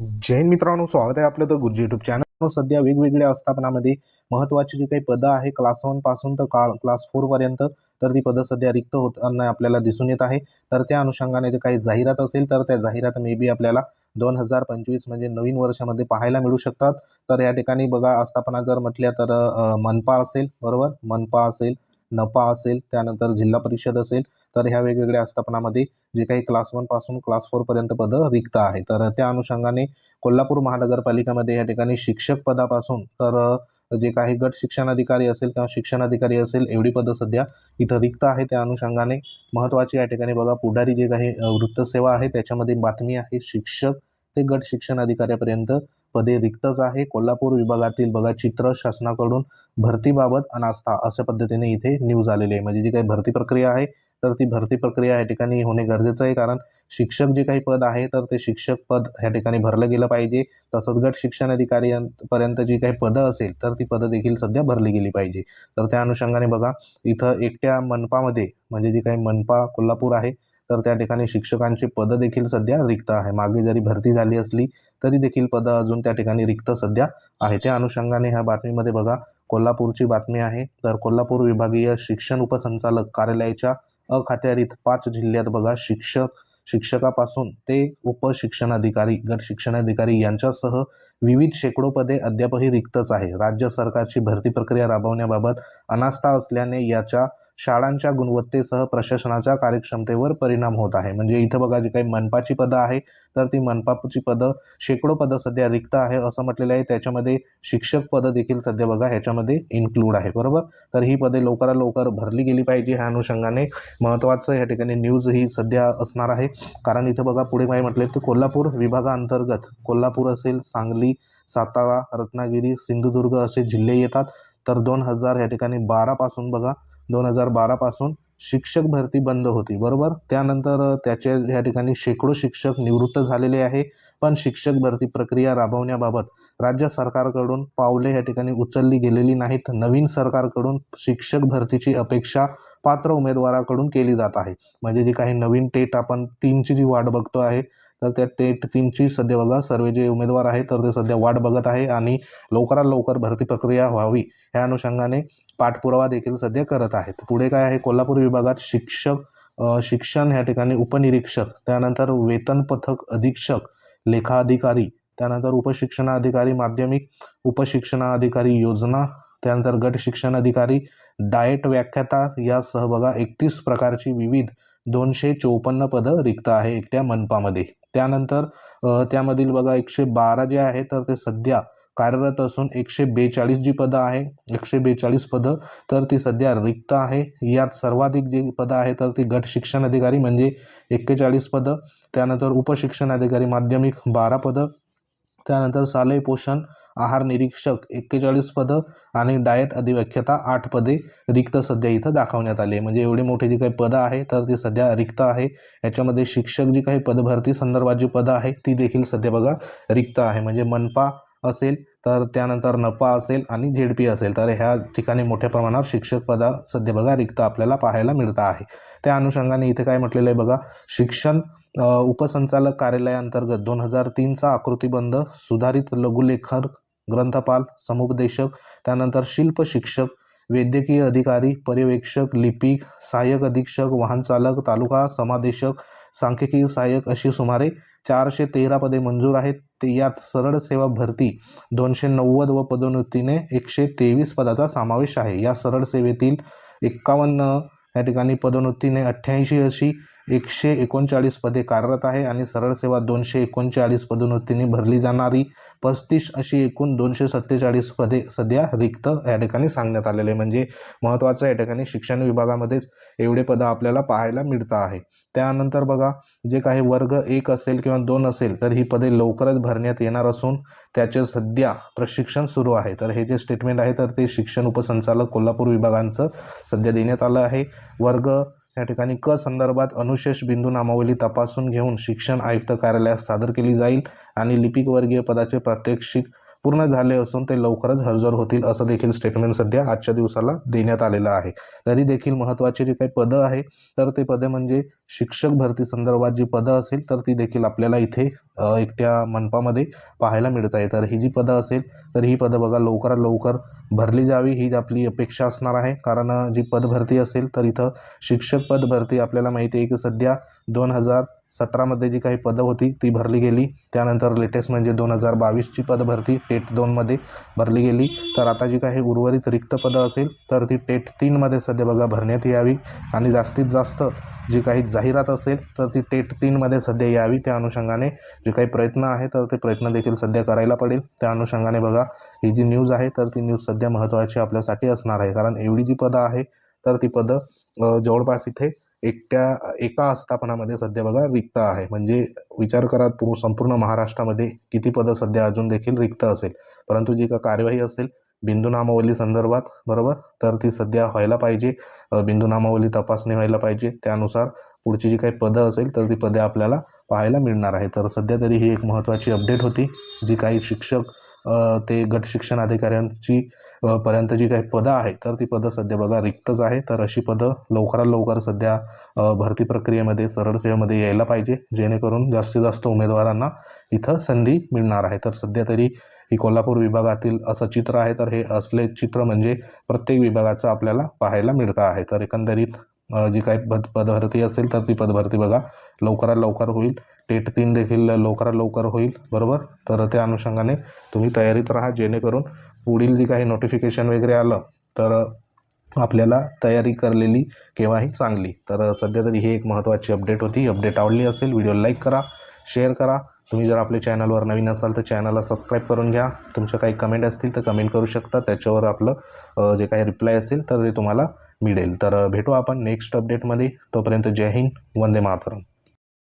जैन मित्रांनो स्वागत आहे आपलं तर गुरुजी युट्यूब चॅनल सध्या वेगवेगळ्या आस्थापनामध्ये महत्त्वाची जी काही पदं आहे क्लास वनपासून तर का क्लास फोर पर्यंत तर ती पदं सध्या रिक्त होताना आपल्याला दिसून येत आहे. तर त्या अनुषंगाने जर काही जाहिरात असेल तर त्या जाहिरात मे बी आपल्याला दोन हजार पंचवीस म्हणजे नवीन वर्षामध्ये पाहायला मिळू शकतात. तर या ठिकाणी बघा आस्थापना जर म्हटल्या तर मनपा असेल बरोबर? मनपा असेल नपा असेल त्यानंतर जिल्हा परिषद असेल तर ह्या वेगवेगळ्या आस्थापनामध्ये जे काही क्लास वनपासून क्लास फोर पर्यंत पदं रिक्त आहे तर त्या अनुषंगाने कोल्हापूर महानगरपालिकेमध्ये या ठिकाणी शिक्षक पदापासून तर जे काही गट शिक्षणाधिकारी असेल किंवा शिक्षणाधिकारी असेल एवढी पदं सध्या इथं रिक्त आहे त्या अनुषंगाने महत्त्वाची या ठिकाणी बघा पुढारी जे काही वृत्तसेवा आहे त्याच्यामध्ये बातमी आहे शिक्षक ते गट शिक्षण अधिकाऱ्यापर्यंत पदे रिक्तच आहे. कोल्हापूर विभागातील बघा चित्र शासनाकडून भरतीबाबत अनास्था अशा पद्धतीने इथे न्यूज आलेली आहे. म्हणजे जी काही भरती प्रक्रिया आहे तर ती भरती प्रक्रिया या ठिकाणी होणे गरजेचं आहे. कारण शिक्षक जे काही पद आहे तर ते शिक्षक पद ह्या ठिकाणी भरलं गेलं पाहिजे. तसंच गट शिक्षण अधिकाऱ्यांपर्यंत जी काही पदं असेल तर ती पदं देखील सध्या भरली गेली पाहिजे. तर त्या अनुषंगाने बघा इथं एकट्या मनपामध्ये म्हणजे जी काही मनपा कोल्हापूर आहे तर त्या ठिकाणी शिक्षकांची पदं देखील सध्या रिक्त आहे. मागे जरी भरती झाली असली तरी देखील पदं अजून त्या ठिकाणी रिक्त सध्या आहे त्या अनुषंगाने ह्या बातमीमध्ये बघा कोल्हापूरची बातमी आहे. तर कोल्हापूर विभागीय शिक्षण उपसंचालक कार्यालयाच्या अखात्यारीत पाच जिल्ह्यात बघा शिक्षक शिक्षकापासून ते उपशिक्षणाधिकारी गट शिक्षणाधिकारी यांच्यासह विविध शेकडो पदे अद्यापही रिक्तच आहे. राज्य सरकारची भरती प्रक्रिया राबवण्याबाबत अनास्था असल्याने याच्या शाळांच्या गुणवत्तेसह प्रशासनाच्या कार्यक्षमतेवर परिणाम होत आहे. म्हणजे इथं बघा जी काही मनपाची पदं आहे तर ती मनपाची पदं शेकडो पदं सध्या रिक्त आहे असं म्हटलेलं आहे. त्याच्यामध्ये शिक्षक पदं देखील सध्या बघा ह्याच्यामध्ये इन्क्लूड आहे. बरोबर? तर ही पदे लवकरात लवकर भरली गेली पाहिजे. ह्या अनुषंगाने महत्त्वाचं या ठिकाणी न्यूज ही सध्या असणार आहे. कारण इथं बघा पुढे काय म्हटले तर कोल्हापूर विभागाअंतर्गत कोल्हापूर असेल सांगली सातारा रत्नागिरी सिंधुदुर्ग असे जिल्हे येतात. तर दोन हजार या ठिकाणी बारापासून बघा दोन हजार बारापासून शिक्षक भरती बंद होती बरोबर? त्यानंतर त्याच्या त्याचे या ठिकाणी शेकडो शिक्षक निवृत्त झालेले आहे. पण शिक्षक भरती प्रक्रिया राबवण्याबाबत राज्य सरकारकडून पावले या ठिकाणी उचलली गेलेली नाहीत. नवीन सरकारकडून शिक्षक भरतीची अपेक्षा पात्र उमेदवाराकडून केली जात आहे. म्हणजे जी काही नवीन टेट आपण तीनची जी वाट बघतो आहे तर त्या टेट टीमची सध्या बघा सर्व जे उमेदवार आहेत तर ते सध्या वाट बघत आहे आणि लवकरात लवकर भरती प्रक्रिया व्हावी ह्या अनुषंगाने पाठपुरावा देखील सध्या करत आहेत. पुढे काय आहे? कोल्हापूर विभागात शिक्षक शिक्षण ह्या ठिकाणी उपनिरीक्षक त्यानंतर वेतन पथक अधीक्षक लेखाधिकारी त्यानंतर उपशिक्षणाधिकारी माध्यमिक उपशिक्षणाधिकारी योजना त्यानंतर गट शिक्षणाधिकारी डाएट व्याख्याता यासह बघा एकतीस प्रकारची विविध दोनशे चोपन्न पदं रिक्त आहे एकट्या मनपामध्ये. त्यानंतर त्यामधील बघा एकशे बारा जे आहे तर ते सध्या कार्यरत असून एकशे बेचाळीस जी पदं आहे एकशे बेचाळीस पदं तर ती सध्या रिक्त आहे. यात सर्वाधिक जी पदं आहे तर ती गट शिक्षण अधिकारी म्हणजे एक्केचाळीस पदं त्यानंतर उपशिक्षण अधिकारी माध्यमिक बारा पदं त्यानंतर शालेय पोषण आहार निरीक्षक एक्केचाळीस पदं आणि डाएट अधिव्याख्यता आठ पदे रिक्त सध्या इथं दाखवण्यात आली आहे. म्हणजे एवढी मोठी जी काही पदं आहे तर ती सध्या रिक्त आहे. याच्यामध्ये शिक्षक जी काही पदभरती संदर्भात जी पदं आहे ती देखील सध्या बघा रिक्त आहे. म्हणजे मनपा असेल तर त्यानंतर नपा असेल आणि झेडपी असेल. तर ह्या ठिकाणी मोठ्या प्रमाणावर शिक्षक पदा सध्या बघा रिक्त आपल्याला पाहायला मिळतं आहे. त्या अनुषंगाने इथे काय म्हटलेलं आहे बघा शिक्षण उपसंचालक कार्यालयाअंतर्गत दोन हजार तीनचा आकृतीबंध सुधारित लघुलेखन ग्रंथपाल समुपदेशक त्यानंतर शिल्प शिक्षक वैद्यकीय अधिकारी पर्यवेक्षक लिपिक सहाय्यक अधीक्षक वाहनचालक तालुका समादेशक सांख्यिकीय सहाय्यक अशी सुमारे चारशे तेरा पदे मंजूर आहेत. ते यात सरळ सेवा भरती दोनशे नव्वद व पदोन्नतीने एकशे तेवीस पदाचा समावेश आहे. या सरळ सेवेतील एक्कावन्न या ठिकाणी पदोन्नतीने अठ्ठ्याऐंशी अशी एकशे एकोणचाळीस पदे कार्यरत आहे आणि सरळ सेवा दोनशे एकोणचाळीस पदोन्नतीने भरली जाणारी पस्तीस अशी एकूण दोनशे सत्तेचाळीस पदे सध्या रिक्त या ठिकाणी सांगण्यात आलेले. आहे. म्हणजे महत्त्वाचं या ठिकाणी शिक्षण विभागामध्येच एवढे पदं आपल्याला पाहायला मिळतं आहे. त्यानंतर बघा जे काही वर्ग एक असेल किंवा दोन असेल तर ही पदे लवकरच भरण्यात येणार असून त्याचे सध्या प्रशिक्षण सुरू आहे. तर हे जे स्टेटमेंट आहे तर ते शिक्षण उपसंचालक कोल्हापूर विभागांचं सध्या देण्यात आलं आहे. वर्ग या ठिकाणी क संदर्भात अनुशेष बिंदू नामावली तपासून घेऊन शिक्षण आयुक्त कार्यालयास सादर केली जाईल आणि लिपिक वर्गीय पदाचे प्रात्यक्षिक पूर्ण झाले असून ते लवकरच हजर होतील असं देखील स्टेटमेंट सध्या आजच्या दिवसाला देण्यात आलेलं आहे. तरी देखील महत्त्वाची जी काही पदं आहे तर ते पदे म्हणजे शिक्षक भरती संदर्भात जी पदं असेल तर ती देखील आपल्याला इथे एकट्या मनपामध्ये पाहायला मिळत आहे. तर ही जी पदं असेल तर ही पदं बघा लवकरात लवकर भरली जावी ही आपली अपेक्षा असणार आहे. कारण जी पदभरती असेल तर इथं शिक्षक पदभरती आपल्याला माहिती आहे की सध्या दोन हजार सतरामध्ये जी काही पदं होती ती भरली गेली. त्यानंतर लेटेस्ट म्हणजे दोन हजार बावीसची पदभरती टेट दोनमध्ये भरली गेली. तर आता जी काही उर्वरित रिक्त पदं असेल तर ती टेट तीनमध्ये सध्या बघा भरण्यात यावी. आणि जास्तीत जास्त जी काही जाहिरात असेल तर ती टेट तीनमध्ये सध्या यावी. त्या अनुषंगाने जे काही प्रयत्न आहे तर ते प्रयत्न देखील सध्या करायला पडेल. त्या अनुषंगाने बघा ही जी न्यूज आहे तर ती न्यूज सध्या महत्त्वाची आपल्यासाठी असणार आहे. कारण एवढी जी पदं आहे तर ती पदं जवळपास इथे एकट्या एका आस्थापनामध्ये सध्या बघा रिक्त आहे. म्हणजे विचार करा पू संपूर्ण महाराष्ट्रामध्ये किती पदं सध्या अजून देखील रिक्त असेल. परंतु जी का कार्यवाही असेल बिंदू नामावली संदर्भात बरोबर? तर ती सध्या व्हायला पाहिजे. बिंदू नामावली तपासणी व्हायला पाहिजे. त्यानुसार पुढची जी काही पदं असेल तर ती पदे आपल्याला पाहायला मिळणार आहे. तर सध्या तरी ही एक महत्त्वाची अपडेट होती. जी काही शिक्षक ते गट शिक्षण अधिकाऱ्यांची पर्यंत जी काही पदं आहे तर ती पदं सध्या बघा रिक्तच आहे तर अशी पदं लवकरात लवकर सध्या भरती प्रक्रियेमध्ये सरळ सेवेमध्ये यायला पाहिजे. जेणेकरून जास्तीत जास्त उमेदवारांना इथं संधी मिळणार आहे. तर सध्या तरी ही कोल्हापूर विभागातील असं चित्र आहे. तर हे असले चित्र म्हणजे प्रत्येक विभागाचं आपल्याला पाहायला मिळतं आहे. तर एकंदरीत जी काही पद पदभरती असेल तर ती पदभरती बघा लवकरात लवकर होईल. टेट तीन देखील लवकरात लवकर होईल बरोबर? तर त्या अनुषंगाने तुम्ही तयारीत राहा जेणेकरून पुढील जी काही नोटिफिकेशन वगैरे आलं तर आपल्याला तयारी करलेली केव्हाही चांगली. तर सध्या तरी ही एक महत्त्वाची अपडेट होती. अपडेट आवडली असेल व्हिडिओ लाईक करा शेअर करा. तुम्ही जर आपल्या चॅनलवर नवीन असाल तर चॅनलला सबस्क्राईब करून घ्या. तुमच्या काही कमेंट असतील तर कमेंट करू शकता. त्याच्यावर आपलं जे काही रिप्लाय असेल तर ते तुम्हाला मिळेल. तर भेटू आपण नेक्स्ट अपडेटमध्ये तोपर्यंत जय हिंद वंदे मातरम.